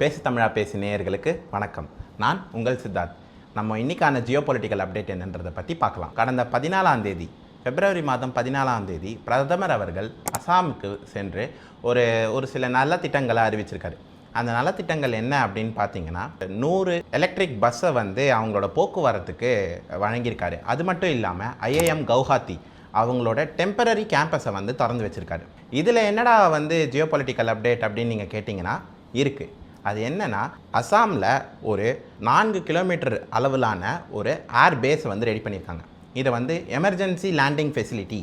பேசு தமிழா பேசி நேயர்களுக்கு வணக்கம். நான் உங்கள் சித்தார்த். நம்ம இன்னைக்கான ஜியோ பொலிட்டிக்கல் அப்டேட் என்னன்றதை பற்றி பார்க்கலாம். கடந்த பதினாலாம் தேதி பிப்ரவரி மாதம் பதினாலாம் தேதி பிரதமர் அவர்கள் அசாமுக்கு சென்று ஒரு ஒரு சில நல்ல திட்டங்களை அறிவிச்சிருக்காரு. அந்த நலத்திட்டங்கள் என்ன அப்படின்னு பார்த்தீங்கன்னா நூறு எலக்ட்ரிக் பஸ்ஸை வந்து அவங்களோட போக்குவரத்துக்கு வழங்கியிருக்காரு. அது மட்டும் இல்லாமல் ஐஏஎம் கவுஹாத்தி அவங்களோட டெம்பரரி கேம்பஸை வந்து திறந்து வச்சுருக்காரு. இதில் என்னடா வந்து ஜியோ பொலிட்டிக்கல் அப்டேட் அப்படின்னு நீங்கள் கேட்டிங்கன்னா இருக்குது அது என்னன்னா அசாமில் ஒரு நான்கு கிலோமீட்டர் அளவிலான ஒரு ஏர் பேஸ் வந்து ரெடி பண்ணியிருக்காங்க. இதை வந்து எமர்ஜென்சி லேண்டிங் ஃபெசிலிட்டி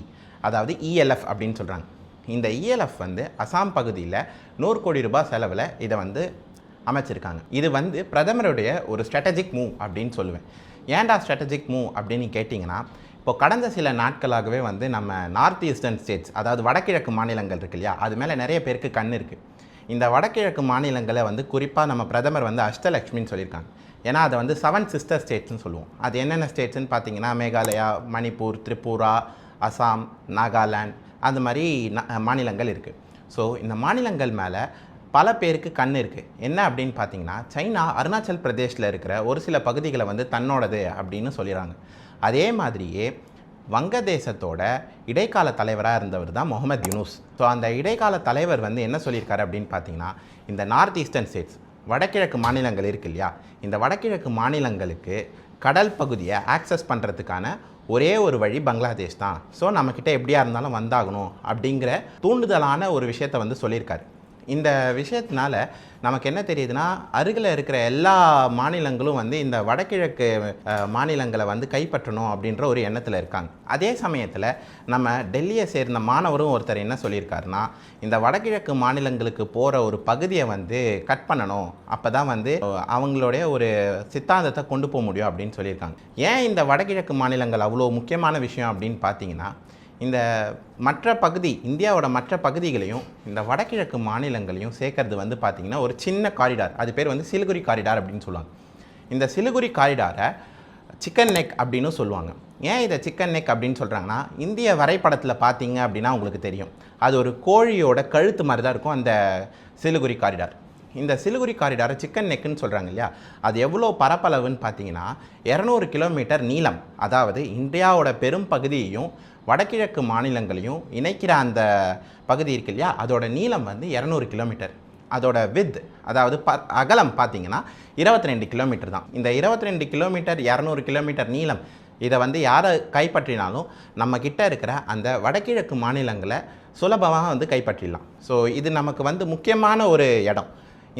அதாவது இஎல்எஃப் அப்படின்னு சொல்கிறாங்க இந்த இஎல்எஃப் வந்து அசாம் பகுதியில் நூறு கோடி ரூபாய் செலவில் இதை வந்து அமைச்சிருக்காங்க. இது வந்து பிரதமருடைய ஒரு ஸ்ட்ராட்டஜிக் மூவ் அப்படின்னு சொல்லுவேன். ஏன்டா ஸ்ட்ராட்டஜிக் மூவ் அப்படின்னு கேட்டிங்கன்னா இப்போ கடந்த சில நாட்களாகவே வந்து நம்ம நார்த் ஈஸ்டர்ன் ஸ்டேட்ஸ் அதாவது வடகிழக்கு மாநிலங்கள் இருக்கு இல்லையா அது மேலே நிறைய பேருக்கு கண் இருக்குது இந்த வடகிழக்கு மாநிலங்களை வந்து குறிப்பாக நம்ம பிரதமர் வந்து அஷ்டலக்ஷ்மின்னு சொல்லியிருக்காங்க. ஏன்னா அதை வந்து செவன் சிஸ்டர் ஸ்டேட்ஸ்னு சொல்லுவோம். அது என்னென்ன ஸ்டேட்ஸ்னு பார்த்தீங்கன்னா மேகாலயா மணிப்பூர் திரிபுரா அசாம் நாகாலாண்ட் அந்த மாதிரி ந- மாநிலங்கள் இருக்குது ஸோ இந்த மாநிலங்கள் மேலே பல பேருக்கு கண் இருக்குது என்ன அப்படின்னு பார்த்தீங்கன்னா சைனா அருணாச்சல் பிரதேஷில் இருக்கிற ஒரு சில பகுதிகளை வந்து தன்னோடது அப்படின்னு சொல்லிடுறாங்க அதே மாதிரியே வங்கதேசத்தோட இடைக்கால தலைவராக இருந்தவர் தான் முகமது யூனுஸ். ஸோ அந்த இடைக்கால தலைவர் வந்து என்ன சொல்லியிருக்காரு அப்படின்னு பார்த்தீங்கன்னா இந்த நார்த் ஈஸ்டர்ன் ஸ்டேட்ஸ் வடகிழக்கு மாநிலங்கள் இருக்கு இல்லையா? இந்த வடகிழக்கு மாநிலங்களுக்கு கடல் பகுதியை ஆக்சஸ் பண்ணுறதுக்கான ஒரே ஒரு வழி பங்களாதேஷ் தான். ஸோ நம்மக்கிட்ட எப்படியா இருந்தாலும் வந்தாகணும் அப்படிங்கிற தூண்டுதலான ஒரு விஷயத்தை வந்து சொல்லியிருக்காரு. இந்த விஷயத்தினால நமக்கு என்ன தெரியுதுன்னா அருகில் இருக்கிற எல்லா மாநிலங்களும் வந்து இந்த வடகிழக்கு மாநிலங்களை வந்து கைப்பற்றணும் அப்படின்ற ஒரு எண்ணத்தில் இருக்காங்க. அதே சமயத்தில் நம்ம டெல்லியை சேர்ந்த மாணவரும் ஒருத்தர் என்ன சொல்லியிருக்காருன்னா இந்த வடகிழக்கு மாநிலங்களுக்கு போகிற ஒரு பகுதியை வந்து கட் பண்ணணும். அப்போ தான் வந்து அவங்களுடைய ஒரு சித்தாந்தத்தை கொண்டு போக முடியும் அப்படின்னு சொல்லியிருக்காங்க. ஏன் இந்த வடகிழக்கு மாநிலங்கள் அவ்வளோ முக்கியமான விஷயம் அப்படின்னு பார்த்தீங்கன்னா இந்த மற்ற பகுதி இந்தியாவோட மற்ற பகுதிகளையும் இந்த வடகிழக்கு மாநிலங்களையும் சேர்க்கறது வந்து பார்த்திங்கன்னா ஒரு சின்ன காரிடார் அது பேர் வந்து சிலுகுரி காரிடார் அப்படின்னு சொல்லுவாங்க. இந்த சிலுகுரி காரிடாரை சிக்கன் நெக் அப்படின்னு சொல்லுவாங்க. ஏன் இதை சிக்கன் நெக் அப்படின்னு சொல்கிறாங்கன்னா இந்திய வரைபடத்தில் பார்த்தீங்க அப்படின்னா உங்களுக்கு தெரியும். அது ஒரு கோழியோட கழுத்து மாதிரி தான் இருக்கும் அந்த சிலுகுரி காரிடார் இந்த சிலுகுரி காரிடாரை சிக்கன் நெக்குன்னு சொல்கிறாங்க இல்லையா? அது எவ்வளோ பரப்பளவுன்னு பார்த்தீங்கன்னா இரநூறு கிலோமீட்டர் நீளம். அதாவது இந்தியாவோட பெரும் பகுதியையும் வடகிழக்கு மாநிலங்களையும் இணைக்கிற அந்த பகுதி இருக்கு இல்லையா? அதோட நீளம் வந்து இரநூறு கிலோமீட்டர். அதோட வித் அதாவது ப அகலம் பார்த்தீங்கன்னா இருபத்தி ரெண்டு கிலோமீட்டர் தான். இந்த இருபத்தி ரெண்டு கிலோமீட்டர் இரநூறு கிலோமீட்டர் நீளம் இதை வந்து யாரை கைப்பற்றினாலும் நம்மக்கிட்ட இருக்கிற அந்த வடகிழக்கு மாநிலங்களை சுலபமாக வந்து கைப்பற்றிடலாம். ஸோ இது நமக்கு வந்து முக்கியமான ஒரு இடம்.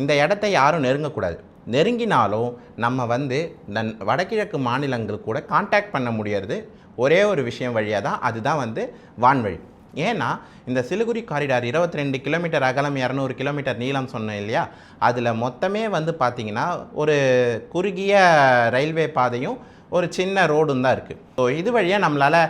இந்த இடத்தை யாரும் நெருங்கக்கூடாது. நெருங்கினாலும் நம்ம வந்து இந்த வடகிழக்கு மாநிலங்கள் கூட காண்டாக்ட் பண்ண முடியறது ஒரே ஒரு விஷயம் வழியாக தான் அதுதான் வந்து வான்வழி. ஏன்னா இந்த சிலிகுரி காரிடார் இருபத்தி ரெண்டு கிலோமீட்டர் அகலம் இரநூறு கிலோமீட்டர் நீளம் சொன்னேன் இல்லையா? அதில் மொத்தமே வந்து பார்த்திங்கன்னா ஒரு குறுகிய ரயில்வே பாதையும் ஒரு சின்ன ரோடும் தான் இருக்குது ஸோ இது வழியாக நம்மளால்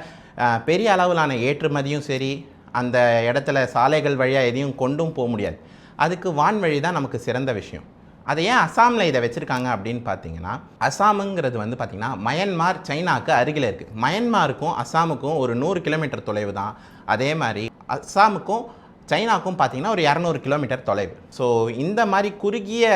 பெரிய அளவிலான ஏற்றுமதியும் சரி அந்த இடத்துல சாலைகள் வழியாக எதையும் கொண்டும் போக முடியாது. அதுக்கு வான்வழி தான் நமக்கு சிறந்த விஷயம். அதை ஏன் அசாமில் இதை வச்சுருக்காங்க அப்படின்னு பார்த்தீங்கன்னா அசாமுங்கிறது வந்து பார்த்திங்கன்னா மயன்மார் சைனாக்கு அருகில் இருக்குது மயன்மாருக்கும் அசாமுக்கும் ஒரு நூறு கிலோமீட்டர் தொலைவு தான். அதே மாதிரி அசாமுக்கும் சைனாக்கும் பார்த்தீங்கன்னா ஒரு இரநூறு கிலோமீட்டர் தொலைவு. ஸோ இந்த மாதிரி குறுகிய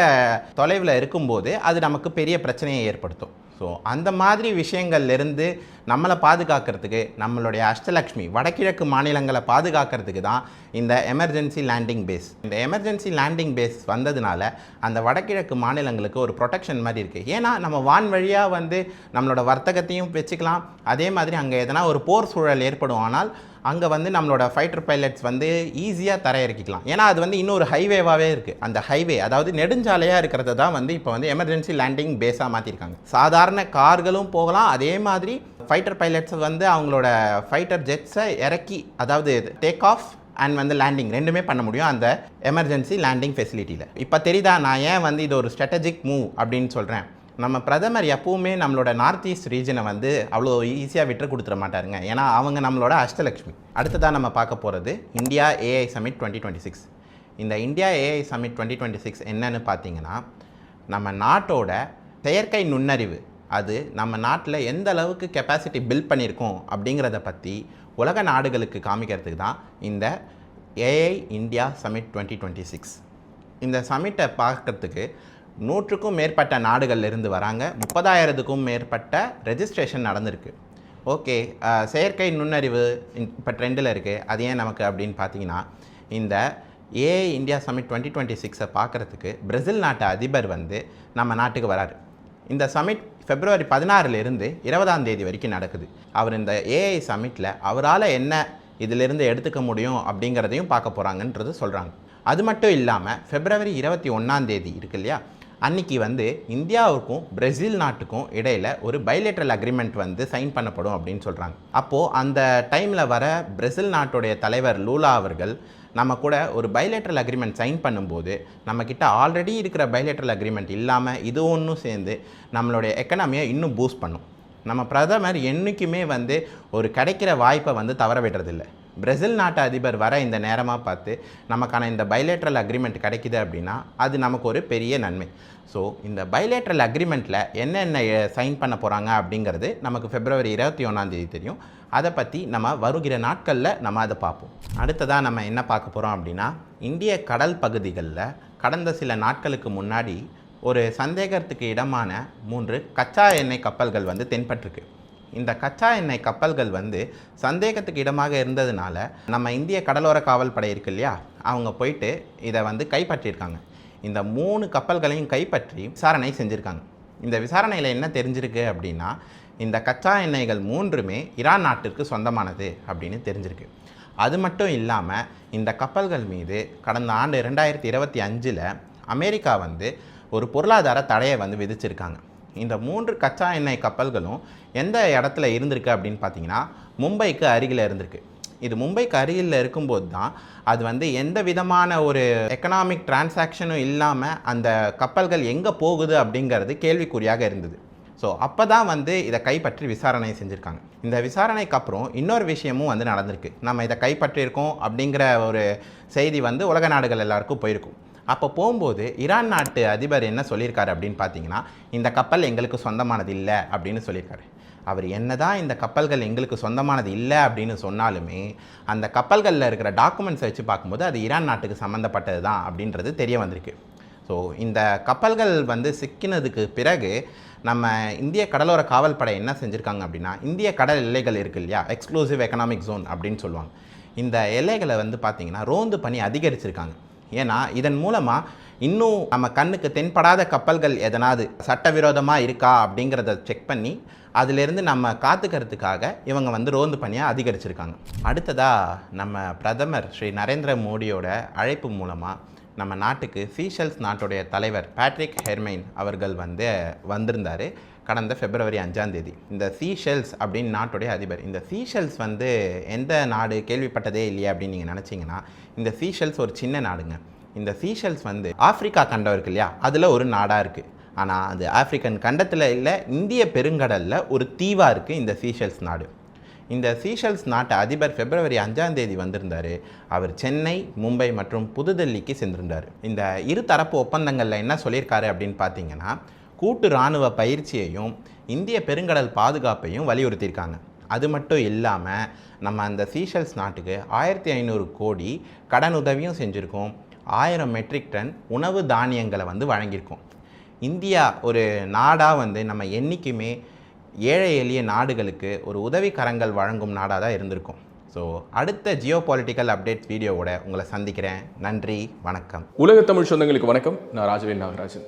தொலைவில் இருக்கும்போது அது நமக்கு பெரிய பிரச்சனையை ஏற்படுத்தும். ஸோ அந்த மாதிரி விஷயங்கள்லேருந்து நம்மளை பாதுகாக்கிறதுக்கு நம்மளுடைய அஷ்டலக்ஷ்மி வடகிழக்கு மாநிலங்களை பாதுகாக்கிறதுக்கு தான் இந்த எமர்ஜென்சி லேண்டிங் பேஸ் இந்த எமர்ஜென்சி லேண்டிங் பேஸ் வந்ததுனால அந்த வடகிழக்கு மாநிலங்களுக்கு ஒரு ப்ரொடெக்ஷன் மாதிரி இருக்குது ஏன்னா நம்ம வான் வழியாக வந்து நம்மளோட வர்த்தகத்தையும் வச்சுக்கலாம். அதே மாதிரி அங்கே எதனா ஒரு போர் சூழல் ஏற்படும் ஆனால் அங்கே வந்து நம்மளோட ஃபைட்டர் பைலட்ஸ் வந்து ஈஸியாக தரையிறக்கிக்கலாம். ஏன்னா அது வந்து இன்னொரு ஹைவேவாகவே இருக்குது அந்த ஹைவே அதாவது நெடுஞ்சாலையாக இருக்கிறத தான் வந்து இப்போ வந்து எமர்ஜென்சி லேண்டிங் பேஸாக மாற்றிருக்காங்க சாதாரண கார்களும் போகலாம். அதே மாதிரி ஃபைட்டர் பைலட்ஸ் வந்து அவங்களோட ஃபைட்டர் ஜெட்ஸை இறக்கி அதாவது டேக் ஆஃப் அண்ட் வந்து லேண்டிங் ரெண்டுமே பண்ண முடியும் அந்த எமர்ஜென்சி லேண்டிங் ஃபெசிலிட்டியில் இப்போ தெரியுதா? நான் ஏன் வந்து இது ஒரு ஸ்ட்ராட்டஜிக் மூவ் அப்படின்னு சொல்கிறேன் நம்ம பிரதமர் எப்பவுமே நம்மளோட நார்த் ஈஸ்ட் ரீஜனை வந்து அவ்வளோ ஈஸியாக விட்டு கொடுத்துட மாட்டாருங்க. ஏன்னா அவங்க நம்மளோட அஷ்டலக்ஷ்மி. அடுத்ததாக நம்ம பார்க்க போகிறது India AI summit twenty twenty six இந்த India AI summit twenty twenty six என்னன்னு பார்த்தீங்கன்னா நம்ம நாட்டோட செயற்கை நுண்ணறிவு அது நம்ம நாட்டில் எந்த அளவுக்கு கெப்பாசிட்டி பில்ட் பண்ணியிருக்கோம் அப்படிங்கிறத பற்றி உலக நாடுகளுக்கு காமிக்கிறதுக்கு தான் இந்த AI India summit twenty twenty six இந்த சமிட்டை பார்க்குறதுக்கு நூற்றுக்கும் மேற்பட்ட நாடுகள்லேருந்து வராங்க. முப்பதாயிரத்துக்கும் மேற்பட்ட ரெஜிஸ்ட்ரேஷன் நடந்திருக்கு. ஓகே செயற்கை நுண்ணறிவு இப்போ ட்ரெண்டில் இருக்குது அது ஏன் நமக்கு அப்படின்னு பார்த்தீங்கன்னா இந்த A India summit twenty twenty சிக்ஸை பார்க்குறதுக்கு பிரேசில் நாட்டு அதிபர் வந்து நம்ம நாட்டுக்கு வராரு. இந்த சமிட் பிப்ரவரி பதினாறுலேருந்து இருபதாம் தேதி வரைக்கும் நடக்குது. அவர் இந்த ஏஐ சமிட்டில் அவரால் என்ன இதிலிருந்து எடுத்துக்க முடியும் அப்படிங்கிறதையும் பார்க்க போகிறாங்கன்றது சொல்கிறாங்க அது மட்டும் இல்லாமல் பிப்ரவரி இருபத்தி ஒன்றாம் தேதி இருக்கு இல்லையா? அன்னைக்கு வந்து இந்தியாவுக்கும் பிரேசில் நாட்டுக்கும் இடையில் ஒரு பைலேட்ரல் அக்ரிமெண்ட் வந்து சைன் பண்ணப்படும் அப்படின்னு சொல்கிறாங்க அப்போது அந்த டைமில் வர பிரேசில் நாட்டுடைய தலைவர் லூலா அவர்கள் நம்ம கூட ஒரு பைலேட்ரல் அக்ரிமெண்ட் சைன் பண்ணும்போது நம்மக்கிட்ட ஆல்ரெடி இருக்கிற பைலேட்ரல் அக்ரிமெண்ட் இல்லாமல் இது ஒன்றும் சேர்ந்து நம்மளுடைய எக்கனாமியை இன்னும் பூஸ்ட் பண்ணும். நம்ம பிரதமர் என்றைக்குமே வந்து ஒரு கிடைக்கிற வாய்ப்பை வந்து தவற விடுறதில்ல. பிரேசில் நாட்டு அதிபர் வர இந்த நேரமாக பார்த்து நமக்கான இந்த பைலேட்ரல் அக்ரிமெண்ட் கிடைக்குது அப்படின்னா அது நமக்கு ஒரு பெரிய நன்மை. ஸோ இந்த பைலேட்ரல் அக்ரிமெண்ட்டில் என்னென்ன சைன் பண்ண போகிறாங்க அப்படிங்கிறது நமக்கு பிப்ரவரி இருபத்தி ஒன்றாந்தேதி தெரியும். அதை பற்றி நம்ம வருகிற நாட்களில் நம்ம அதை பார்ப்போம். அடுத்ததாக நம்ம என்ன பார்க்க போகிறோம் அப்படின்னா இந்திய கடல் பகுதிகளில் கடந்த சில நாட்களுக்கு முன்னாடி ஒரு சந்தேகத்துக்கு இடமான மூன்று கச்சா எண்ணெய் கப்பல்கள் வந்து தென்பட்டிருக்கு. இந்த கச்சா எண்ணெய் கப்பல்கள் வந்து சந்தேகத்துக்கு இடமாக இருந்ததுனால நம்ம இந்திய கடலோர காவல் படை இருக்கு இல்லையா? அவங்க போயிட்டு இதை வந்து கைப்பற்றியிருக்காங்க. இந்த மூணு கப்பல்களையும் கைப்பற்றி விசாரணை செஞ்சுருக்காங்க. இந்த விசாரணையில் என்ன தெரிஞ்சிருக்கு அப்படின்னா இந்த கச்சா எண்ணெய்கள் மூன்றுமே ஈரான் நாட்டிற்கு சொந்தமானது அப்படின்னு தெரிஞ்சிருக்கு. அது மட்டும் இல்லாமல் இந்த கப்பல்கள் மீது கடந்த ஆண்டு ரெண்டாயிரத்தி இருபத்தி அஞ்சில் அமெரிக்கா வந்து ஒரு பொருளாதார தடையை வந்து விதிச்சிருக்காங்க. இந்த மூன்று கச்சா எண்ணெய் கப்பல்களும் எந்த இடத்துல இருந்திருக்கு அப்படின்னு பார்த்தீங்கன்னா மும்பைக்கு அருகில் இருந்திருக்கு. இது மும்பைக்கு அருகில் இருக்கும்போது தான் அது வந்து எந்த விதமான ஒரு எக்கனாமிக் டிரான்சாக்ஷனும் இல்லாமல் அந்த கப்பல்கள் எங்கே போகுது அப்படிங்கிறது கேள்விக்குறியாக இருந்தது. ஸோ அப்போ தான் வந்து இதை கைப்பற்றி விசாரணை செஞ்சுருக்காங்க. இந்த விசாரணைக்கு அப்புறம் இன்னொரு விஷயமும் வந்து நடந்திருக்கு. நம்ம இதை கைப்பற்றியிருக்கோம் அப்படிங்கிற ஒரு செய்தி வந்து உலக நாடுகள் எல்லாருக்கும் போயிருக்கும். அப்போ போகும்போது ஈரான் நாட்டு அதிபர் என்ன சொல்லியிருக்காரு அப்படின்னு பார்த்தீங்கன்னா இந்த கப்பல் எங்களுக்கு சொந்தமானது இல்லை அப்படின்னு சொல்லியிருக்காரு. அவர் என்னதான் இந்த கப்பல்கள் எங்களுக்கு சொந்தமானது இல்லை அப்படின்னு சொன்னாலுமே அந்த கப்பல்களில் இருக்கிற டாக்குமெண்ட்ஸை வச்சு பார்க்கும்போது அது ஈரான் நாட்டுக்கு சம்மந்தப்பட்டது தான் அப்படின்றது தெரிய வந்திருக்கு. ஸோ இந்த கப்பல்கள் வந்து சிக்கினதுக்கு பிறகு நம்ம இந்திய கடலோர காவல்படை என்ன செஞ்சுருக்காங்க அப்படின்னா இந்திய கடல் எல்லைகள் இருக்குது இல்லையா? எக்ஸ்க்ளூசிவ் எக்கனாமிக் ஜோன் அப்படின்னு சொல்லுவாங்க. இந்த எல்லைகளை வந்து பார்த்திங்கன்னா ரோந்து பணி அதிகரிச்சிருக்காங்க. ஏன்னா இதன் மூலமாக இன்னும் நம்ம கண்ணுக்கு தென்படாத கப்பல்கள் எதனாவது சட்டவிரோதமாக இருக்கா அப்படிங்கிறத செக் பண்ணி அதிலிருந்து நம்ம காத்துக்கிறதுக்காக இவங்க வந்து ரோந்து பணியாக அதிகரிச்சிருக்காங்க. அடுத்ததாக நம்ம பிரதமர் ஸ்ரீ நரேந்திர மோடியோட அழைப்பு மூலமாக நம்ம நாட்டுக்கு சீஷல்ஸ் நாட்டுடைய தலைவர் பேட்ரிக் ஹெர்மைன் அவர்கள் வந்து வந்திருந்தார். கடந்த பிப்ரவரி அஞ்சாம் தேதி. இந்த சீஷெல்ஸ் அப்படின்னு நாட்டுடைய அதிபர். இந்த சீஷெல்ஸ் வந்து எந்த நாடு கேள்விப்பட்டதே இல்லையா அப்படின்னு நீங்கள் நினச்சிங்கன்னா இந்த சீஷெல்ஸ் ஒரு சின்ன நாடுங்க. இந்த சீஷெல்ஸ் வந்து ஆப்பிரிக்கா கண்டம் இருக்கு இல்லையா? அதில் ஒரு நாடாக இருக்குது ஆனால் அது ஆப்பிரிக்கன் கண்டத்தில் இல்லை இந்திய பெருங்கடலில் ஒரு தீவாக இருக்குது இந்த சீஷெல்ஸ் நாடு. இந்த சீஷெல்ஸ் நாட்டு அதிபர் பிப்ரவரி அஞ்சாம் தேதி வந்திருந்தார். அவர் சென்னை மும்பை மற்றும் புதுடெல்லிக்கு சென்றிருந்தார். இந்த இரு தரப்பு ஒப்பந்தங்களில் என்ன சொல்லியிருக்காரு அப்படின்னு பார்த்தீங்கன்னா கூட்டு இராணுவ பயிற்சியையும் இந்திய பெருங்கடல் பாதுகாப்பையும் வலியுறுத்தியிருக்காங்க. அது மட்டும் இல்லாமல் நம்ம அந்த சீஷல்ஸ் நாட்டுக்கு ஆயிரத்தி ஐநூறு கோடி கடனுதவியும் செஞ்சுருக்கோம். ஆயிரம் மெட்ரிக் டன் உணவு தானியங்களை வந்து வழங்கியிருக்கோம். இந்தியா ஒரு நாடாக வந்து நம்ம என்றைக்குமே ஏழை எளிய நாடுகளுக்கு ஒரு உதவிக்கரங்கள் வழங்கும் நாடாக தான் இருந்திருக்கும். ஸோ அடுத்த ஜியோ பாலிட்டிக்கல் அப்டேட் வீடியோவோட உங்களை சந்திக்கிறேன். நன்றி வணக்கம். உலக தமிழ் சொந்தங்களுக்கு வணக்கம். நான் ராஜவேல் நாகராஜன்.